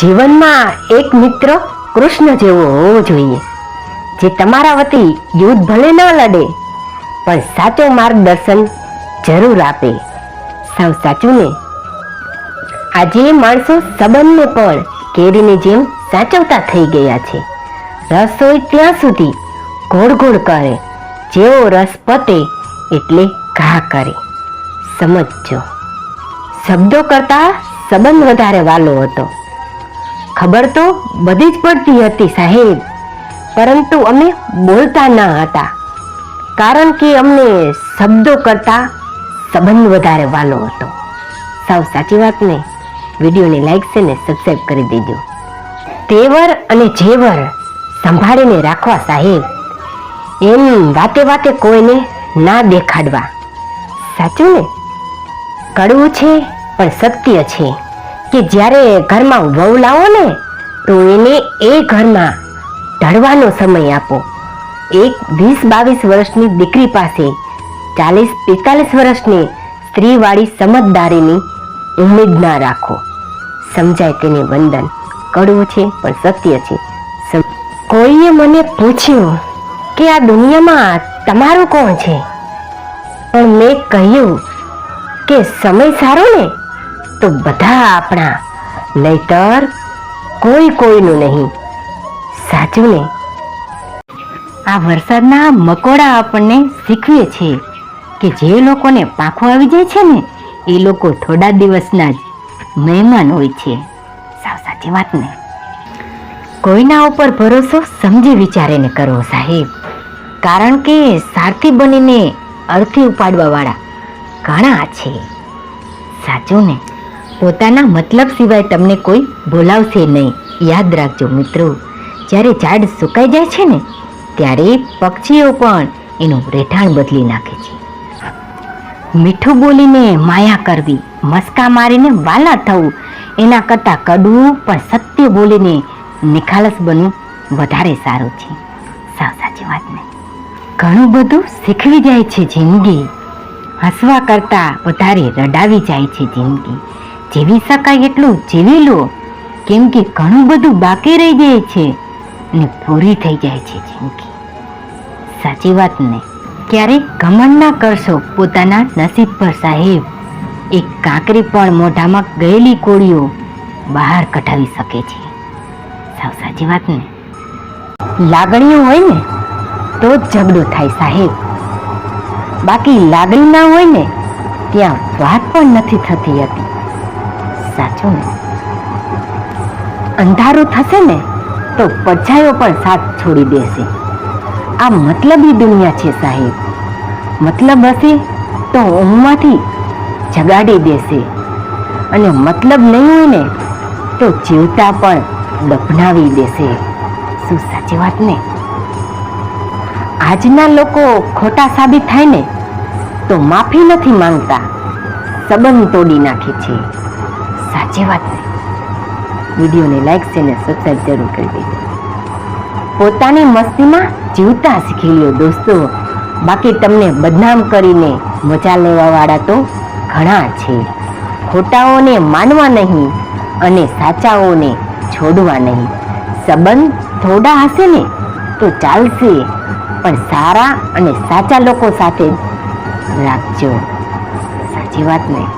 જીવનમાં એક મિત્ર કૃષ્ણ જેવો હોવો જોઈએ, જે તમારા વતી યુદ્ધ ભલે ન લડે, પણ સાચો માર્ગદર્શન જરૂર આપે. સાવ સાચું ને? આજે માણસો સંબંધને પણ કેરીની જેમ સાચવતા થઈ ગયા છે. રસ હોય ત્યાં સુધી ઘોડ ઘોડ કરે, જેવો રસ પતે એટલે ઘા કરે. સમજજો. શબ્દો કરતા સંબંધ વધારે વાલો હતો. ખબર તો બધી જ પડતી હતી સાહેબ. પરંતુ અમે બોલતા ન હતા. કારણ કે અમને શબ્દો કરતા સંબંધ વધારે વાલો હતો. સાવ સાચી વાત ને? વિડીયોને લાઈક છે ને સબસ્ક્રાઈબ કરી દેજો. તેવર અને જેવર સંભાળીને રાખવા સાહેબ. એમ વાતે વાતે કોઈને ના દેખાડવા. સાચું ને? કડવું છે, પણ સત્ય છે. કે જ્યારે ઘરમાં વહુ લાવો ને, તો એને એ ઘરમાં ઢળવાનો સમય આપો. એક વીસ બાવીસ વર્ષની દીકરી પાસે ચાલીસ પિસ્તાલીસ વર્ષની સ્ત્રીવાળી સમજદારીની ઉમેદ ના રાખો. સમજાય તેને વંદન. કડવું છે, પણ સત્ય છે. કોઈએ મને પૂછ્યું કે આ દુનિયામાં તમારું કોણ છે? પણ મેં કહ્યું કે સમય સારો ને તો બધા આપણા. નહીતર કોઈ કોઈનું નહીં. સાચું ને? આ વરસાદના મકોડા આપણને શીખવીએ છીએ કે જે લોકોને પાખો આવી જાય છે ને, એ લોકો થોડા દિવસના જ મહેમાન હોય છે. સાવ સાચી વાત ને? કોઈના ઉપર ભરોસો સમજી વિચારીને કરવો સાહેબ. કારણ કે સારથી બનીને અર્થી ઉપાડવા વાળા ઘણા છે. સાચું ને? પોતાના મતલબ સિવાય તમને કોઈ બોલાવશે નહીં. યાદ રાખજો મિત્રો, જ્યારે ઝાડ સુકાઈ જાય છે ને, ત્યારે પક્ષીઓ પણ એનું રહેઠાણ બદલી નાખે છે. મીઠું બોલીને માયા કરવી, મસ્કા મારીને વાલા થવું, એના કરતાં કડવું પણ સત્ય બોલીને નિખાલસ બનવું વધારે સારું છે. સાવ સાચી વાત નહીં ઘણું બધું શીખવી જાય છે જિંદગી. હસવા કરતાં વધારે રડાવી જાય છે જિંદગી. જીવી શકાય એટલું જીવી લો. કેમ કે ઘણું બધું બાકી રહી જાય છે અને પૂરી થઈ જાય છે જિંદગી. સાચી વાત ને? ક્યારેક ઘમંડ ના કરશો પોતાના નસીબ પર સાહેબ. એક કાંકરી પણ મોઢામાં ગયેલી કોળીઓ બહાર કઢાવી શકે છે. સાવ સાચી વાત ને? લાગણીઓ હોય ને, તો જ ઝઘડો થાય સાહેબ. બાકી લાગણી ના હોય ને, ત્યાં વાત પણ નથી થતી હતી. સાચું ને? અંધારું થશે ને, તો પડછાયો પણ સાથ છોડી દેશે. આ મતલબી દુનિયા છે સાહેબ. મતલબ હશે તો ઊંઘમાંથી જગાડી દેશે. અને મતલબ નહીં હોય ને, તો જીવતા પણ દફનાવી દેશે. શું સાચી વાત ને? આજના લોકો ખોટા સાબિત થાય ને, તો માફી નથી માંગતા. સંબંધ તોડી નાખે છે. સાચી વાત છે. વિડીયોને લાઈક છે ને સબસ્ક્રાઈબ જરૂર કરી દેજો. પોતાની મસ્તીમાં જીવતા શીખી લ્યો દોસ્તો. બાકી તમને બદનામ કરીને મજા લેવાવાળા તો ઘણા છે. ખોટાઓને માનવા નહીં અને સાચાઓને છોડવા નહીં. સંબંધ થોડા હશે ને તો ચાલશે. પણ સારા અને સાચા લોકો સાથે રાખજો. સાચી વાત ને?